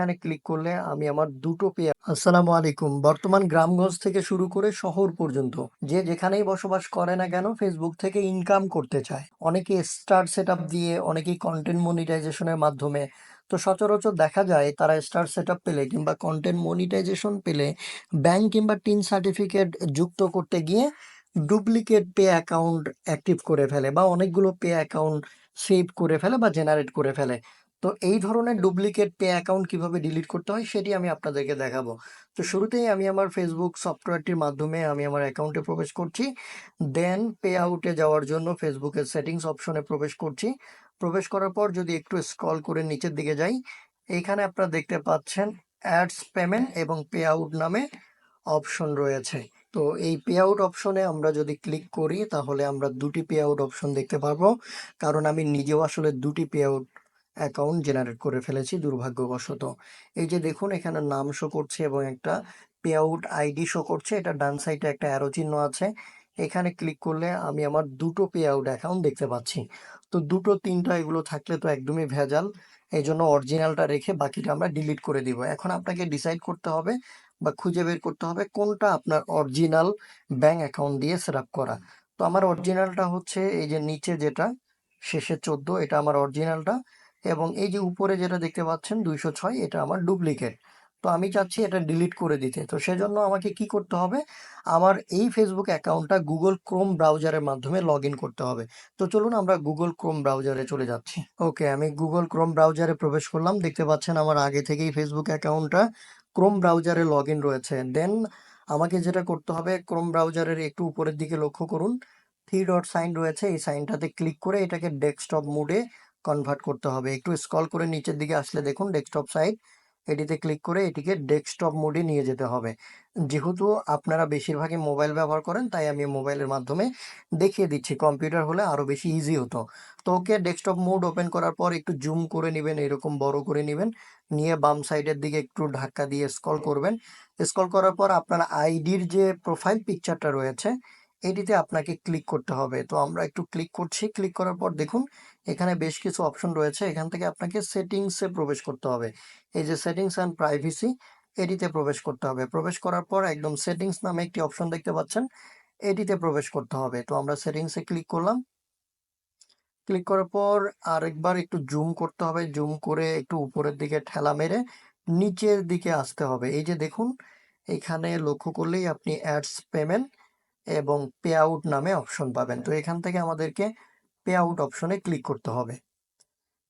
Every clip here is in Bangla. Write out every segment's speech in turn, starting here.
এখানে ক্লিক করলে আমি আমার দুটো পে আসসালামু আলাইকুম, বর্তমান গ্রামগঞ্জ থেকে শুরু করে শহর পর্যন্ত, যে যেখানেই বসবাস করে না কেন ফেসবুক থেকে ইনকাম করতে চায়। অনেকে স্টার সেট দিয়ে, অনেকেই কন্টেন্ট মনিটাইজেশনের মাধ্যমে। তো সচরাচর দেখা যায় তারা স্টার সেট পেলে কিংবা কন্টেন্ট মনিটাইজেশন পেলে ব্যাংক কিংবা টিন সার্টিফিকেট যুক্ত করতে গিয়ে ডুপ্লিকেট পে অ্যাকাউন্ট অ্যাক্টিভ করে ফেলে বা অনেকগুলো পে অ্যাকাউন্ট সেভ করে ফেলে বা জেনারেট করে ফেলে। তো এই ধরনের ডুপ্লিকেট পে অ্যাকাউন্ট কীভাবে ডিলিট করতে হয় সেটি আমি আপনাদেরকে দেখাবো। তো শুরুতেই আমি আমার ফেসবুক সফটওয়্যারটির মাধ্যমে আমি আমার অ্যাকাউন্টে প্রবেশ করছি। দেন পে আউটে যাওয়ার জন্য ফেসবুকের সেটিংস অপশনে প্রবেশ করছি। প্রবেশ করার পর যদি একটু স্ক্রল করে নিচের দিকে যাই, এইখানে আপনারা দেখতে পাচ্ছেন অ্যাডস পেমেন্ট এবং পে আউট নামে অপশন রয়েছে। তো এই পে আউট অপশনে আমরা যদি ক্লিক করি, তাহলে আমরা দুটি পে আউট অপশন দেখতে পারব। কারণ আমি নিজেও আসলে দুটি পে আউট অ্যাকাউন্ট জেনারেট করে ফেলেছি দুর্ভাগ্যবশত। এই যে দেখুন, এখানে নাম শো করছে এবং একটা পে আউট আইডি শো করছে। এটা ডান সাইডে একটা অ্যারো চিহ্ন আছে। এখানে ক্লিক করলে আমি আমার দুটো পে আউট অ্যাকাউন্ট দেখতে পাচ্ছি। তো দুটো, তিনটা এগুলো থাকলে তো একদমই ভেজাল। এই জন্য অরিজিনালটা রেখে বাকিটা আমরা ডিলিট করে দিব। এখন আপনাকে ডিসাইড করতে হবে বা খুঁজে বের করতে হবে কোনটা আপনার অরিজিনাল ব্যাংক অ্যাকাউন্ট দিয়ে সেট আপ করা। তো আমার অরিজিনালটা হচ্ছে এই যে নিচে যেটা, শেষে চোদ্দ, এটা আমার অরিজিনালটা এবং এই যে উপরে যেটা দেখতে পাচ্ছেন দুইশো ছয়, এটা আমার ডুপ্লিকেট। তো আমি চাচ্ছি এটা ডিলিট করে দিতে। তো সেজন্য আমাকে কি করতে হবে? আমার এই ফেসবুক অ্যাকাউন্টটা গুগল ক্রোম ব্রাউজারের মাধ্যমে লগ করতে হবে। তো চলুন আমরা গুগল ক্রোম ব্রাউজারে চলে যাচ্ছি। ওকে, আমি গুগল ক্রোম ব্রাউজারে প্রবেশ করলাম। দেখতে পাচ্ছেন আমার আগে থেকেই ফেসবুক অ্যাকাউন্টটা ক্রোম ব্রাউজারে লগ রয়েছে। দেন আমাকে যেটা করতে হবে, ক্রোম ব্রাউজারের একটু উপরের দিকে লক্ষ্য করুন। থ্রি ডট সাইন রয়েছে। এই সাইনটাতে ক্লিক করে এটাকে ডেস্কটপ মোডে কনভার্ট করতে হবে। একটু স্ক্রল করে নিচের দিকে আসলে দেখুন ডেস্কটপ সাইট এটিতে ক্লিক করে এটিকে ডেস্কটপ মোডে নিয়ে যেতে হবে। যেহেতু আপনারা বেশিরভাগই মোবাইল ব্যবহার করেন, তাই আমি মোবাইলের মাধ্যমে দেখিয়ে দিচ্ছি। কম্পিউটার হলে আরও বেশি ইজি হতো। তো ওকে ডেস্কটপ মোড ওপেন করার পর একটু জুম করে নেবেন, এরকম বড় করে নেবেন। নিয়ে বাম সাইডের দিকে একটু ধাক্কা দিয়ে স্ক্রল করবেন। স্ক্রল করার পর আপনার আইডির যে প্রোফাইল পিকচারটা রয়েছে এটিতে আপনাকে ক্লিক করতে হবে। তো আমরা একটু ক্লিক করছি। ক্লিক করার পর দেখুন, এখানে বেশ কিছু অপশন রয়েছে। এখান থেকে আপনাকে সেটিংসে প্রবেশ করতে হবে। এই যে সেটিংস অ্যান্ড প্রাইভেসি এটিতে প্রবেশ করতে হবে। প্রবেশ করার পর একদম সেটিংস নামে একটি অপশন দেখতে পাচ্ছেন এটিতে প্রবেশ করতে হবে। তো আমরা সেটিংসে ক্লিক করলাম। ক্লিক করার পর আরেকবার একটু জুম করতে হবে। জুম করে একটু উপরের দিকে ঠেলা মেরে নিচের দিকে আসতে হবে। এই যে দেখুন, এখানে লক্ষ্য করলেই আপনি অ্যাডস পেমেন্ট এবং পে আউট নামে অপশন পাবেন। তো এখান থেকে আমাদেরকে পে আউট অপশনে ক্লিক করতে হবে।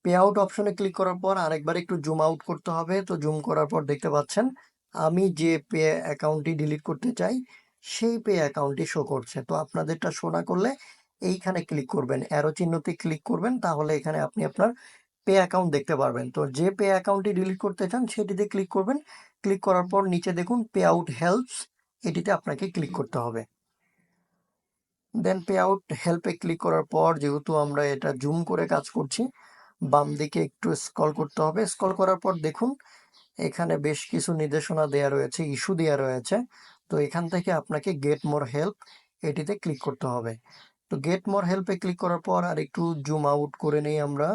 পে আউট অপশনে ক্লিক করার পর আরেকবার একটু জুম আউট করতে হবে। তো জুম করার পর দেখতে পাচ্ছেন, আমি যে পে অ্যাকাউন্টটি ডিলিট করতে চাই, সেই পে অ্যাকাউন্টটি শো করছে। তো আপনাদেরটা শো না করলে এইখানে ক্লিক করবেন। অ্যারো চিহ্নতে ক্লিক করবেন, তাহলে এখানে আপনি আপনার পে অ্যাকাউন্ট দেখতে পারবেন। তো যে পে অ্যাকাউন্টটি ডিলিট করতে চান, সেটিতে ক্লিক করবেন। ক্লিক করার পর নিচে দেখুন পে আউট হেল্পস এটিতে আপনাকে ক্লিক করতে হবে। দেন পে আউট হেল্পে ক্লিক করার পর যেহেতু আমরা এটা জুম করে কাজ করছি, বাম দিকে একটু স্ক্রল করতে হবে। স্ক্রল করার পর দেখুন, এখানে বেশ কিছু নির্দেশনা দেওয়া রয়েছে ইস্যু দেওয়া রয়েছে। তো এখান থেকে আপনাকে গেট মোর হেল্প এটিতে ক্লিক করতে হবে। তো গেট মোর হেল্পে ক্লিক করার পর আর একটু জুম আউট করে নেই আমরা।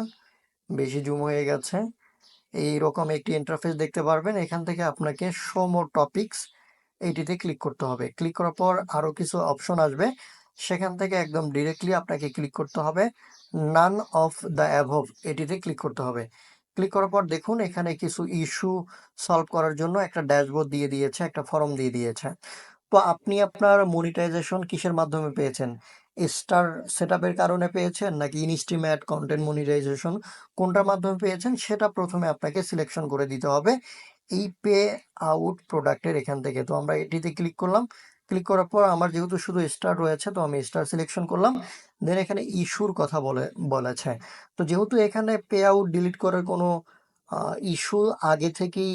বেশি জুম হয়ে গেছে। এই রকম একটি ইন্টারফেস দেখতে পারবেন। এখান থেকে আপনাকে শো মোর টপিকস এইটিতে ক্লিক করতে হবে। ক্লিক করার পর আরও কিছু অপশন আসবে। সেখান থেকে একদম ডিরেক্টলি আপনাকে ক্লিক করতে হবে। নান অফ দ্য অ্যাভভ এটিতে ক্লিক করতে হবে। ক্লিক করার পর দেখুন, এখানে কিছু ইস্যু সলভ করার জন্য একটা ড্যাশবোর্ড দিয়ে দিয়েছে, একটা ফর্ম দিয়ে দিয়েছে। তো আপনি আপনার মনিটাইজেশন কিসের মাধ্যমে পেয়েছেন? স্টার সেট কারণে পেয়েছেন নাকি ইনস্টিমেট কন্টেন্ট মনিটাইজেশন কোনটার মাধ্যমে পেয়েছেন? সেটা প্রথমে আপনাকে সিলেকশন করে দিতে হবে। এই পে আউট প্রোডাক্টের এখান থেকে। তো আমরা এটিতে ক্লিক করলাম। ক্লিক করার পর আমার যেহেতু শুধু স্টার রয়েছে, তো আমি স্টার সিলেকশন করলাম। দেন এখানে ইস্যুর কথা বলে, বলেছে। তো যেহেতু এখানে পে আউট ডিলিট করার কোনো ইস্যু আগে থেকেই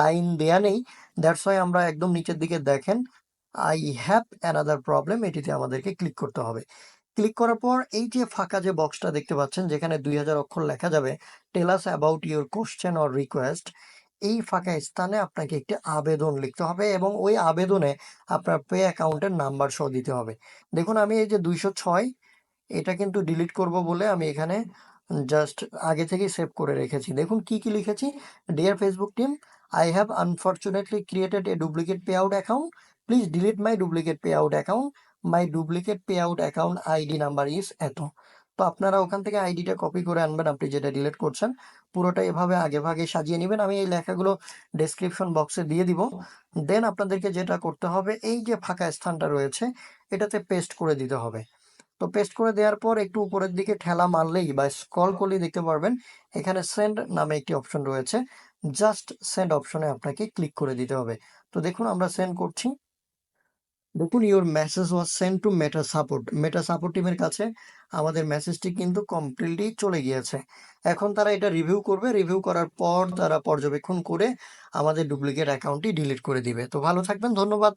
লাইন দেয়া নেই দ্যাটস ওয়াই আমরা একদম নিচের দিকে দেখেন আই হ্যাভ অ্যানাদার প্রবলেম এটিতে আমাদেরকে ক্লিক করতে হবে। ক্লিক করার পর এই যে ফাঁকা যে বক্সটা দেখতে পাচ্ছেন, যেখানে দুই হাজার অক্ষর লেখা যাবে tell us about your question or request এই ফাঁকা স্থানে আপনাকে একটি আবেদন লিখতে হবে এবং ওই আবেদনে আপনার পে অ্যাকাউন্টের নাম্বার সহ দিতে হবে। দেখুন, আমি এই যে দুইশো ছয়, এটা কিন্তু ডিলিট করব বলে আমি এখানে জাস্ট আগে থেকেই সেভ করে রেখেছি। দেখুন, কি কি লিখেছি? Dear Facebook team I have unfortunately created a duplicate payout account please delete my duplicate payout account my duplicate payout account ID number is এত। তো আপনারা ওখান থেকে আইডিটা কপি করে আনবেন, আপনি যেটা ডিলিট করছেন, পুরোটা এভাবে আগে ভাগে সাজিয়ে নেবেন। আমি এই লেখাগুলো ডেসক্রিপশন বক্সে দিয়ে দিব। দেন আপনাদেরকে যেটা করতে হবে, এই যে ফাঁকা স্থানটা রয়েছে, এটাতে পেস্ট করে দিতে হবে। তো পেস্ট করে দেওয়ার পর একটু উপরের দিকে ঠেলা মারলেই বা স্ক্রল করলেই দেখতে পারবেন, এখানে সেন্ড নামে একটি অপশন রয়েছে। জাস্ট সেন্ড অপশনে আপনাকে ক্লিক করে দিতে হবে। তো দেখুন, আমরা সেন্ড করছি। দেখুন your message was sent to Meta support Meta support টিমের কাছে আমাদের মেসেজটি কিন্তু কমপ্লিটলি চলে গিয়েছে। এখন তারা এটা রিভিউ করবে। রিভিউ করার পর তারা পর্যবেক্ষণ করে আমাদের ডুপ্লিকেট অ্যাকাউন্টটি ডিলিট করে দিবে। তো ভালো থাকবেন, ধন্যবাদ।